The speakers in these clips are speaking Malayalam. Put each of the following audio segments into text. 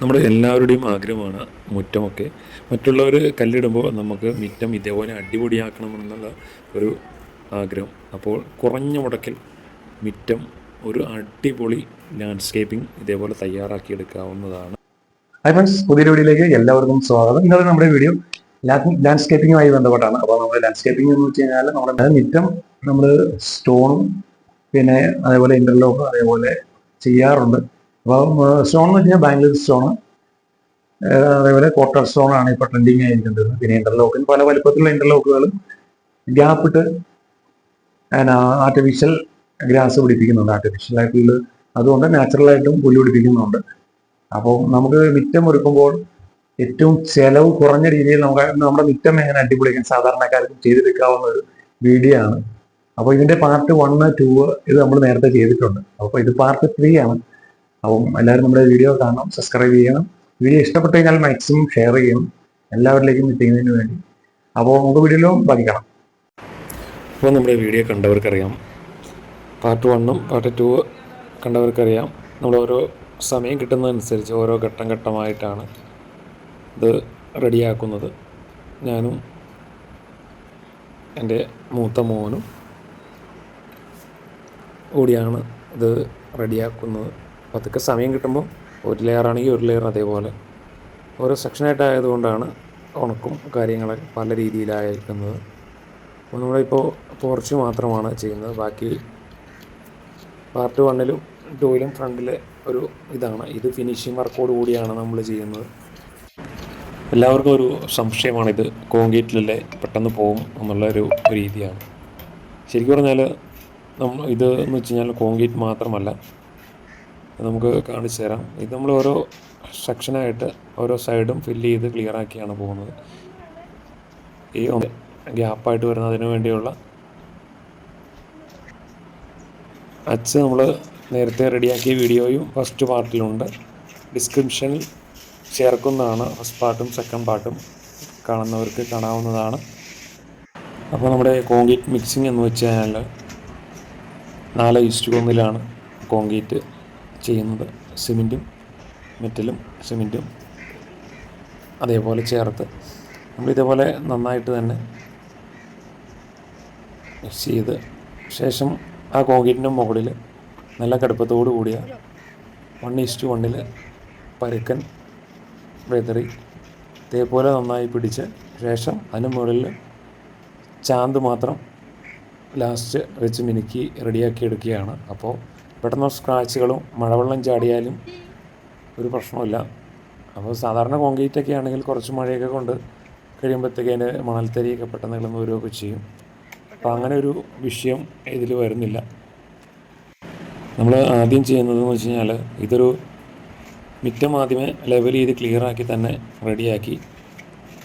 നമ്മുടെ എല്ലാവരുടെയും ആഗ്രഹമാണ് മുറ്റമൊക്കെ. മറ്റുള്ളവർ കല്ലിടുമ്പോൾ നമുക്ക് മുറ്റം ഇതേപോലെ അടിപൊളിയാക്കണമെന്നുള്ള ഒരു ആഗ്രഹം. അപ്പോൾ കുറഞ്ഞ മുടക്കിൽ മുറ്റം ഒരു അടിപൊളി ലാൻഡ്സ്കേപ്പിംഗ് ഇതേപോലെ തയ്യാറാക്കിയെടുക്കാവുന്നതാണ്. ഹൈ ഫ്രണ്ട്സ് പുതിയ വീഡിയോയിലേക്ക് എല്ലാവർക്കും സ്വാഗതം. ഇന്നത്തെ നമ്മുടെ വീഡിയോ ലാൻഡ്സ്കേപ്പിംഗുമായി ബന്ധപ്പെട്ടാണ്. അപ്പോൾ നമ്മുടെ ലാൻഡ്സ്കേപ്പിംഗ് എന്ന് വെച്ച് കഴിഞ്ഞാൽ നമ്മുടെ മുറ്റം നമ്മൾ സ്റ്റോണും പിന്നെ അതേപോലെ ഇന്റർലോക്ക് അതേപോലെ ചെയ്യാറുണ്ട്. അപ്പോൾ സ്റ്റോൺ എന്ന് വെച്ച് കഴിഞ്ഞാൽ ബാംഗ്ലൂർ സ്റ്റോൺ അതേപോലെ കോട്ടർ സ്റ്റോൺ ആണ് ഇപ്പോൾ ട്രെൻഡിങ് ആയിരിക്കുന്നത്. പിന്നെ ഇന്റർലോക്കിന് പല വലുപ്പത്തിലുള്ള ഇന്റർലോക്കുകൾ ഗ്യാപ്പിട്ട് ആർട്ടിഫിഷ്യൽ ഗ്രാസ് പിടിപ്പിക്കുന്നുണ്ട്. ആർട്ടിഫിഷ്യൽ ആയിട്ടുള്ള അതുകൊണ്ട് നാച്ചുറലായിട്ടും പുല്ല് പിടിപ്പിക്കുന്നുണ്ട്. അപ്പോൾ നമുക്ക് മിറ്റം ഒരുക്കുമ്പോൾ ഏറ്റവും ചെലവ് കുറഞ്ഞ രീതിയിൽ നമുക്ക് നമ്മുടെ മിറ്റം എങ്ങനെ അടിപൊളിക്കാൻ സാധാരണക്കാർക്കും ചെയ്തെടുക്കാവുന്ന ഒരു വീഡിയോ ആണ് അപ്പോൾ ഇതിന്റെ പാർട്ട് വണ്ണ് ടൂ ഇത് നമ്മൾ നേരത്തെ ചെയ്തിട്ടുണ്ട്. അപ്പോൾ ഇത് പാർട്ട് ത്രീ ആണ്. അപ്പം എല്ലാവരും നമ്മുടെ വീഡിയോ കാണണം സബ്സ്ക്രൈബ് ചെയ്യണം. വീഡിയോ ഇഷ്ടപ്പെട്ടു കഴിഞ്ഞാൽ മാക്സിമം ഷെയർ ചെയ്യണം എല്ലാവരിലേക്കും എത്തിക്കുന്നതിന് വേണ്ടി. അപ്പോൾ നമുക്ക് വീഡിയോയിലും ബാധിക്കണം അപ്പോൾ നമ്മുടെ വീഡിയോ കണ്ടവർക്കറിയാം. പാർട്ട് വണ്ണും പാർട്ട് ടു കണ്ടവർക്കറിയാം. നമ്മൾ ഓരോ സമയം കിട്ടുന്നതനുസരിച്ച് ഓരോ ഘട്ടം ഘട്ടമായിട്ടാണ് ഇത് റെഡിയാക്കുന്നത് ഞാനും എന്റെ മൂത്ത മോനും കൂടിയാണ് ഇത് റെഡിയാക്കുന്നത് പതുക്കെ സമയം കിട്ടുമ്പോൾ ഒരു ലെയർ ആണെങ്കിൽ ഒരു ലെയർ അതേപോലെ. ഓരോ സെക്ഷനായിട്ട് ആയതുകൊണ്ടാണ് ഉണക്കും കാര്യങ്ങളൊക്കെ പല രീതിയിലായിരിക്കുന്നത്. അപ്പോൾ നമ്മളിപ്പോൾ പോർച്ച് മാത്രമാണ് ചെയ്യുന്നത്. ബാക്കി പാർട്ട് വണ്ണിലും ടൂയിലും ഫ്രണ്ടിലെ ഒരു ഇതാണ്. ഇത് ഫിനിഷിങ് വർക്കോട് കൂടിയാണ് നമ്മൾ ചെയ്യുന്നത്. എല്ലാവർക്കും ഒരു സംശയമാണിത് കോൺക്രീറ്റിലല്ലേ പെട്ടെന്ന് പോകും എന്നുള്ള ഒരു രീതിയാണ്. ശരിക്കും പറഞ്ഞാൽ നമ്മൾ ഇത് എന്ന് വെച്ച് കഴിഞ്ഞാൽ കോൺക്രീറ്റ് മാത്രമല്ല നമുക്ക് കാണിച്ചു തരാം. ഇത് നമ്മൾ ഓരോ സെക്ഷനായിട്ട് ഓരോ സൈഡും ഫില്ല് ചെയ്ത് ക്ലിയർ ആക്കിയാണ് പോകുന്നത്. ഈ ഗ്യാപ്പായിട്ട് വരുന്നതിന് വേണ്ടിയുള്ള അച്ച് നമ്മൾ നേരത്തെ റെഡിയാക്കിയ വീഡിയോയും ഫസ്റ്റ് പാർട്ടിലുണ്ട് ഡിസ്ക്രിപ്ഷനിൽ ചേർക്കുന്നതാണ്. ഫസ്റ്റ് പാർട്ടും സെക്കൻഡ് പാർട്ടും കാണുന്നവർക്ക് കാണാവുന്നതാണ്. അപ്പോൾ നമ്മുടെ കോൺക്രീറ്റ് മിക്സിംഗ് എന്ന് വെച്ച് കഴിഞ്ഞാൽ നാല് ഇസ്റ്റു ഒന്നിലാണ് കോൺക്രീറ്റ് ചെയ്യുന്നത്. സിമെന്റും മെറ്റലും സിമെന്റും അതേപോലെ ചേർത്ത് നമ്മളിതേപോലെ നന്നായിട്ട് തന്നെ മിക്സ് ചെയ്ത് ശേഷം ആ കോൺക്രീറ്റിന്റെ മുകളിൽ നല്ല കടുപ്പത്തോടു കൂടിയ വൺ ഈസ്റ്റ് വണ്ണിൽ പരുക്കൻ വെതറി ഇതേപോലെ നന്നായി പിടിച്ച് ശേഷം അതിന് മുകളിൽ ചാന്ത് മാത്രം ലാസ്റ്റ് വെച്ച് മിനുക്കി റെഡിയാക്കി എടുക്കുകയാണ്. അപ്പോൾ പെട്ടെന്ന് സ്ക്രാച്ചുകളും മഴവെള്ളം ചാടിയാലും ഒരു പ്രശ്നമില്ല അപ്പോൾ സാധാരണ കോൺക്രീറ്റ് ഒക്കെ ആണെങ്കിൽ കുറച്ച് മഴയൊക്കെ കൊണ്ട് കഴിയുമ്പോഴത്തേക്ക് അതിന്റെ മണൽത്തരിയൊക്കെ പെട്ടെന്ന് ഇളന്ന് വരികയൊക്കെ ചെയ്യും. അപ്പോൾ അങ്ങനെ ഒരു വിഷയം ഇതിൽ വരുന്നില്ല. നമ്മൾ ആദ്യം ചെയ്യുന്നതെന്ന് വെച്ച് കഴിഞ്ഞാൽ ഇതൊരു മിറ്റം ആദ്യമേ ലെവൽ ചെയ്ത് ക്ലിയറാക്കി തന്നെ റെഡിയാക്കി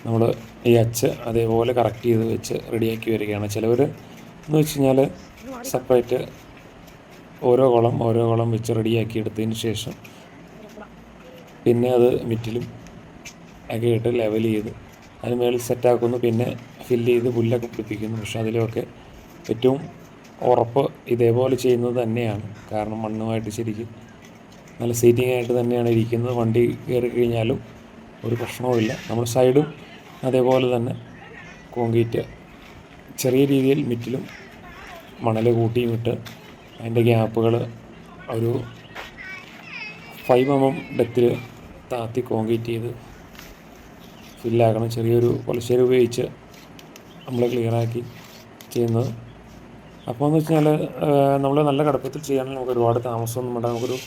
നമ്മൾ ഈ അച്ച് അതേപോലെ കറക്റ്റ് ചെയ്ത് വെച്ച് റെഡിയാക്കി വരികയാണ്. ചിലവർ എന്ന് വെച്ച് കഴിഞ്ഞാൽ സെപ്പറേറ്റ് ഓരോ കുളം ഓരോ കുളം വെച്ച് റെഡിയാക്കി എടുത്തതിന് ശേഷം പിന്നെ അത് മിറ്റിലും ഒക്കെ ഇട്ട് ലെവൽ ചെയ്ത് അതിന് മേളിൽ സെറ്റാക്കുന്നു പിന്നെ ഫില്ല് ചെയ്ത് പുല്ലൊക്കെ പിടിപ്പിക്കുന്നു. പക്ഷെ അതിലൊക്കെ ഏറ്റവും ഉറപ്പ് ഇതേപോലെ ചെയ്യുന്നത് തന്നെയാണ്. കാരണം മണ്ണുമായിട്ട് ശരിക്കും നല്ല സീറ്റിംഗ് ആയിട്ട് തന്നെയാണ് ഇരിക്കുന്നത്. വണ്ടി കയറി കഴിഞ്ഞാലും ഒരു പ്രശ്നവുമില്ല. നമ്മൾ സൈഡും അതേപോലെ തന്നെ കോൺക്രീറ്റ് ചെറിയ രീതിയിൽ മിറ്റിലും മണൽ കൂട്ടിയും ഇട്ട് അതിന്റെ ഗ്യാപ്പുകൾ ഒരു ഫൈവ് എം എം ഡെത്തിൽ താത്തി കോൺക്രീറ്റ് ചെയ്ത് ഫില്ലാക്കണം. ചെറിയൊരു പൊലശ്ശേരി ഉപയോഗിച്ച് നമ്മൾ ക്ലിയറാക്കി ചെയ്യുന്നത്. അപ്പോൾ എന്ന് വെച്ചാൽ നമ്മൾ നല്ല കടുപ്പത്തിൽ ചെയ്യാനുള്ള നമുക്ക് ഒരുപാട് താമസമൊന്നും വേണ്ട. നമുക്കൊരു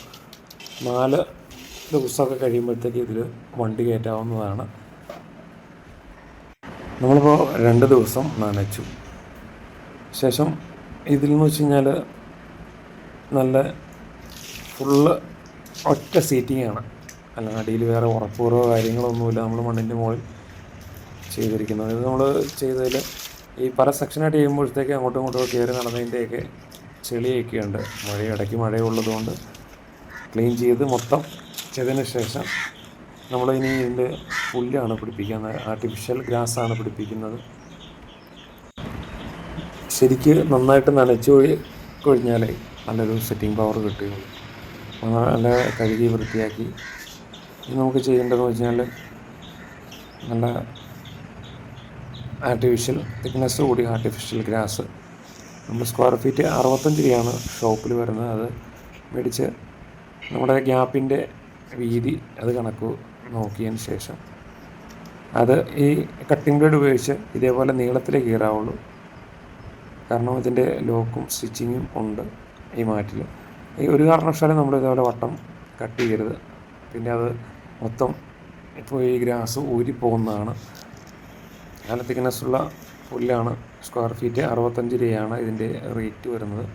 നാല് ദിവസമൊക്കെ കഴിയുമ്പോഴത്തേക്ക് ഇതിൽ വണ്ടി കയറ്റാവുന്നതാണ്. നമ്മളിപ്പോൾ രണ്ട് ദിവസം നനച്ചു. ശേഷം ഇതിൽ എന്ന് വെച്ച് കഴിഞ്ഞാൽ നല്ല ഫുള്ള് ഒറ്റ ആണ്. അല്ല അടിയിൽ വേറെ ഉറപ്പൂർവ കാര്യങ്ങളൊന്നുമില്ല നമ്മൾ മണ്ണിന്റെ മുകളിൽ ചെയ്തിരിക്കുന്നത്. ഇത് നമ്മൾ ചെയ്തതിൽ ഈ പല സെക്ഷനായിട്ട് ചെയ്യുമ്പോഴത്തേക്ക് അങ്ങോട്ടും ഇങ്ങോട്ടും കയറി നടന്നതിന്റെയൊക്കെ ചെളിയൊക്കെ ഉണ്ട് മഴ ഇടയ്ക്ക് മഴയുള്ളതുകൊണ്ട് ക്ലീൻ ചെയ്ത് മൊത്തം ചെയ്തതിന് ശേഷം നമ്മൾ ഇനി ഇതിന്റെ പുല്ലാണ് പിടിപ്പിക്കുന്നത്. ആർട്ടിഫിഷ്യൽ ഗ്രാസാണ് പിടിപ്പിക്കുന്നത്. ശരിക്ക് നന്നായിട്ട് നനച്ചു കഴിഞ്ഞാലേ നല്ലൊരു സെറ്റിംഗ് പവർ കിട്ടുകയുള്ളൂ. നല്ല കഴുകി വൃത്തിയാക്കി നമുക്ക് ചെയ്യേണ്ടതെന്ന് വെച്ചാൽ നല്ല ആർട്ടിഫിഷ്യൽ തിക്നെസ് കൂടിയ ആർട്ടിഫിഷ്യൽ ഗ്രാസ് നമ്മൾ സ്ക്വയർ ഫീറ്റ് അറുപത്തഞ്ച് രൂപയാണ് ഷോപ്പിൽ വരുന്നത്. അത് മേടിച്ച് നമ്മുടെ ഗ്യാപ്പിന്റെ വീതി അത് കണക്ക് നോക്കിയതിന് ശേഷം. അത് ഈ കട്ടിംഗ് ബ്ലേഡ് ഉപയോഗിച്ച് ഇതേപോലെ നീളത്തിലേ കീറാവുള്ളൂ. കാരണം ഇതിന്റെ ലോക്കും സ്റ്റിച്ചിങ്ങും ഉണ്ട് ഈ മാറ്റിൽ ഈ ഒരു കാരണവശാലും നമ്മൾ ഇതേപോലെ വട്ടം കട്ട് ചെയ്യരുത്. പിന്നെ അത് മൊത്തം ഇപ്പോൾ ഈ ഗ്രാസ് ഊരിപ്പോകുന്നതാണ് നല്ല തിക്നെസ്സുള്ള പുല്ലാണ് സ്ക്വയർ ഫീറ്റ് അറുപത്തഞ്ച് രൂപയാണ് ഇതിന്റെ റേറ്റ് വരുന്നത്.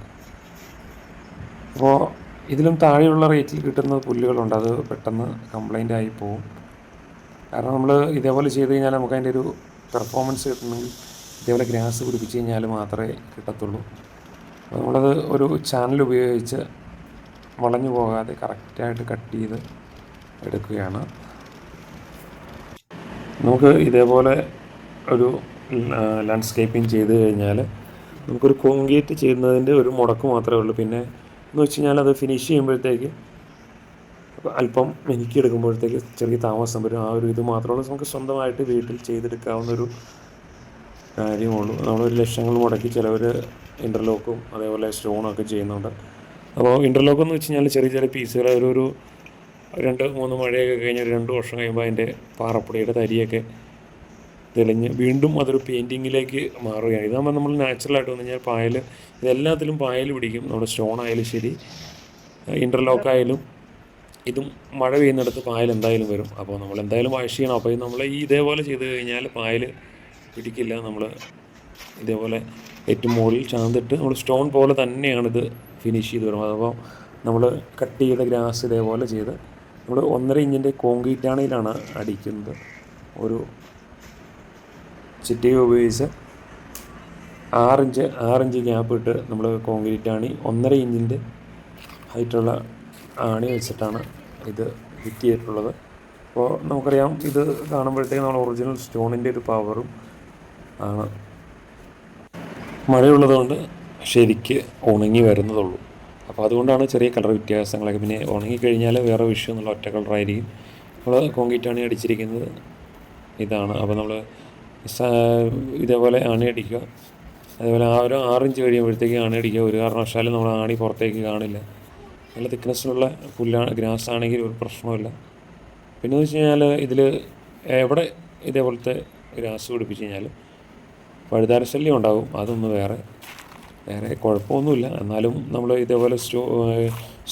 അപ്പോൾ ഇതിലും താഴെയുള്ള റേറ്റിൽ കിട്ടുന്ന പുല്ലുകളുണ്ട്. അത് പെട്ടെന്ന് കംപ്ലൈന്റ് ആയി പോകും. കാരണം നമ്മൾ ഇതേപോലെ ചെയ്ത് കഴിഞ്ഞാൽ നമുക്ക് അതിന്റെ ഒരു പെർഫോമൻസ് കിട്ടണമെങ്കിൽ ഇതേപോലെ ഗ്രാസ് പിടിപ്പിച്ച് കഴിഞ്ഞാൽ മാത്രമേ കിട്ടത്തുള്ളൂ. നമ്മളത് ഒരു ചാനൽ ഉപയോഗിച്ച് വളഞ്ഞു പോകാതെ കറക്റ്റായിട്ട് കട്ട് ചെയ്ത് എടുക്കുകയാണ്. നമുക്ക് ഇതേപോലെ ഒരു ലാൻഡ്സ്കേപ്പിംഗ് ചെയ്ത് കഴിഞ്ഞാൽ നമുക്കൊരു കോൺക്രീറ്റ് ചെയ്യുന്നതിന്റെ ഒരു മുടക്ക് മാത്രമേ ഉള്ളൂ. പിന്നെ എന്ന് വെച്ച് കഴിഞ്ഞാൽ അത് ഫിനിഷ് ചെയ്യുമ്പോഴത്തേക്ക് അല്പം മെനുക്കിയെടുക്കുമ്പോഴത്തേക്ക് ചെറിയ താമസം വരും. ആ ഒരു ഇത് മാത്രമേ നമുക്ക് സ്വന്തമായിട്ട് വീട്ടിൽ ചെയ്തെടുക്കാവുന്ന ഒരു കാര്യമുള്ളൂ നമ്മളൊരു ലക്ഷങ്ങൾ മുടക്കി ചിലവർ ഇന്റർലോക്കും അതേപോലെ സ്റ്റോണും ഒക്കെ ചെയ്യുന്നുണ്ട്. അപ്പോൾ ഇന്റർലോക്ക് എന്ന് വെച്ച് കഴിഞ്ഞാൽ ചെറിയ ചെറിയ പീസുകൾ ഒരു ഒരു രണ്ട് മൂന്ന് മഴയൊക്കെ കഴിഞ്ഞ് രണ്ട് വർഷം കഴിയുമ്പോൾ അതിന്റെ പാറപ്പൊടിയുടെ തരിയൊക്കെ തെളിഞ്ഞ് വീണ്ടും അതൊരു പെയിന്റിങ്ങിലേക്ക് മാറുകയാണ്. ഇതാകുമ്പോൾ നമ്മൾ നാച്ചുറലായിട്ട് വന്നു കഴിഞ്ഞാൽ പായൽ ഇതെല്ലാത്തിലും പായൽ പിടിക്കും. നമ്മുടെ സ്റ്റോൺ ആയാലും ശരി ഇന്റർലോക്ക് ആയാലും ഇതും മഴ പെയ്യുന്നിടത്ത് പായൽ എന്തായാലും വരും. അപ്പോൾ നമ്മൾ എന്തായാലും വാഷ് ചെയ്യണം. അപ്പോൾ നമ്മൾ ഈ ഇതേപോലെ ചെയ്ത് കഴിഞ്ഞാൽ പായൽ പിടിക്കില്ല. നമ്മൾ ഇതേപോലെ ഏറ്റവും മുകളിൽ ചാന്തിട്ട് നമ്മൾ സ്റ്റോൺ പോലെ തന്നെയാണിത് ഫിനിഷ് ചെയ്ത് വരുന്നത്. അപ്പോൾ നമ്മൾ കട്ട് ചെയ്ത ഗ്രാസ് ഇതേപോലെ ചെയ്ത് നമ്മൾ ഒന്നര ഇഞ്ചിന്റെ കോൺക്രീറ്റ് ആണയിലാണ് അടിക്കുന്നത്. ഒരു ചിറ്റിക ഉപയോഗിച്ച് ആറിഞ്ച് ആറിഞ്ച് ഗ്യാപ്പ് ഇട്ട് നമ്മൾ കോൺക്രീറ്റ് ആണി ഒന്നര ഇഞ്ചിന്റെ ഹൈറ്റുള്ള ആണി വെച്ചിട്ടാണ് ഇത് ഫിറ്റ് ചെയ്തിട്ടുള്ളത്. അപ്പോൾ നമുക്കറിയാം ഇത് കാണുമ്പോഴത്തേക്ക് നമ്മൾ ഒറിജിനൽ സ്റ്റോണിന്റെ ഒരു പവറും ആണ്. മഴയുള്ളതുകൊണ്ട് ശരിക്ക് ഉണങ്ങി വരുന്നതുള്ളൂ. അപ്പോൾ അതുകൊണ്ടാണ് ചെറിയ കളർ വ്യത്യാസങ്ങളൊക്കെ. പിന്നെ ഉണങ്ങിക്കഴിഞ്ഞാൽ വേറെ വിഷയം എന്നുള്ള ഒറ്റ കളറായിരിക്കും. നമ്മൾ കോൺക്രീറ്റ് ആണി അടിച്ചിരിക്കുന്നത് ഇതാണ്. അപ്പോൾ നമ്മൾ ഇതേപോലെ ആണി അടിക്കുക. അതേപോലെ ആ ഒരു ആറിഞ്ച് കഴിയുമ്പോഴത്തേക്ക് ആണി അടിക്കുക. ഒരു കാരണവശാലും നമ്മൾ ആണി പുറത്തേക്ക് കാണില്ല. നല്ല തിക്നെസ്സിലുള്ള പുല്ലാണ് ഗ്രാസ് ആണെങ്കിൽ ഒരു പ്രശ്നമില്ല പിന്നെ എന്ന് വെച്ച് കഴിഞ്ഞാൽ ഇതിൽ എവിടെ ഇതേപോലത്തെ ഗ്രാസ് പിടിപ്പിച്ച് കഴിഞ്ഞാൽ പഴുതാര ശല്യം ഉണ്ടാകും. അതൊന്ന് വേറെ വേറെ കുഴപ്പമൊന്നുമില്ല. എന്നാലും നമ്മൾ ഇതേപോലെ സ്റ്റോ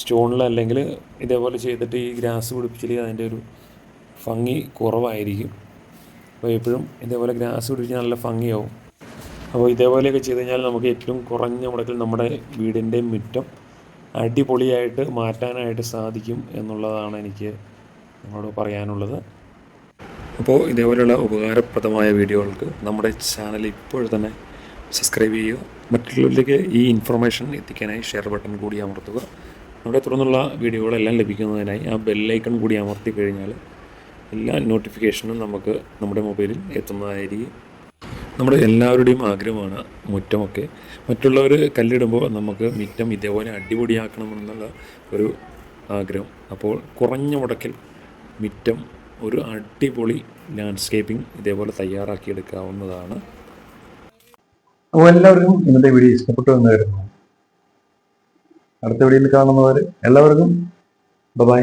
സ്റ്റോണിൽ അല്ലെങ്കിൽ ഇതേപോലെ ചെയ്തിട്ട് ഈ ഗ്രാസ് പിടിപ്പിച്ചില്ലെങ്കിൽ അതിന്റെ ഒരു ഭംഗി കുറവായിരിക്കും. അപ്പോൾ എപ്പോഴും ഇതേപോലെ ഗ്രാസ് പിടിപ്പിച്ചാൽ നല്ല ഭംഗിയാവും. അപ്പോൾ ഇതേപോലെയൊക്കെ ചെയ്ത് കഴിഞ്ഞാൽ നമുക്ക് ഏറ്റവും കുറഞ്ഞ മുടക്കിൽ നമ്മുടെ വീടിന്റെ മുറ്റം അടിപൊളിയായിട്ട് മാറ്റാനായിട്ട് സാധിക്കും എന്നുള്ളതാണ് എനിക്ക് നിങ്ങളോട് പറയാനുള്ളത്. അപ്പോൾ ഇതേപോലെയുള്ള ഉപകാരപ്രദമായ വീഡിയോകൾക്ക് നമ്മുടെ ചാനൽ ഇപ്പോൾ തന്നെ സബ്സ്ക്രൈബ് ചെയ്യുക. മറ്റുള്ളവരിലേക്ക് ഈ ഇൻഫർമേഷൻ എത്തിക്കാനായി ഷെയർ ബട്ടൺ കൂടി അമർത്തുക. നമ്മുടെ തുടർന്നുള്ള വീഡിയോകളെല്ലാം ലഭിക്കുന്നതിനായി ആ ബെല്ലൈക്കൺ കൂടി അമർത്തി കഴിഞ്ഞാൽ എല്ലാ നോട്ടിഫിക്കേഷനും നമുക്ക് നമ്മുടെ മൊബൈലിൽ എത്തുന്നതായിരിക്കും. നമ്മുടെ എല്ലാവരുടെയും ആഗ്രഹമാണ് മുറ്റമൊക്കെ. മറ്റുള്ളവർ കല്ലിടുമ്പോൾ നമുക്ക് മുറ്റം ഇതേപോലെ അടിപൊളിയാക്കണമെന്നുള്ള ഒരു ആഗ്രഹം. അപ്പോൾ കുറഞ്ഞ മുടക്കിൽ മുറ്റം ഒരു അടിപൊളി ലാൻഡ്സ്കേപ്പിംഗ് ഇതേപോലെ തയ്യാറാക്കിയെടുക്കാവുന്നതാണ്. അപ്പോൾ എല്ലാവർക്കും ഇന്നത്തെ വീഡിയോ ഇഷ്ടപ്പെട്ടു എന്ന് കരുതുന്നു. അടുത്ത വീഡിയോയിൽ കാണുന്നവർ എല്ലാവർക്കും ബൈ.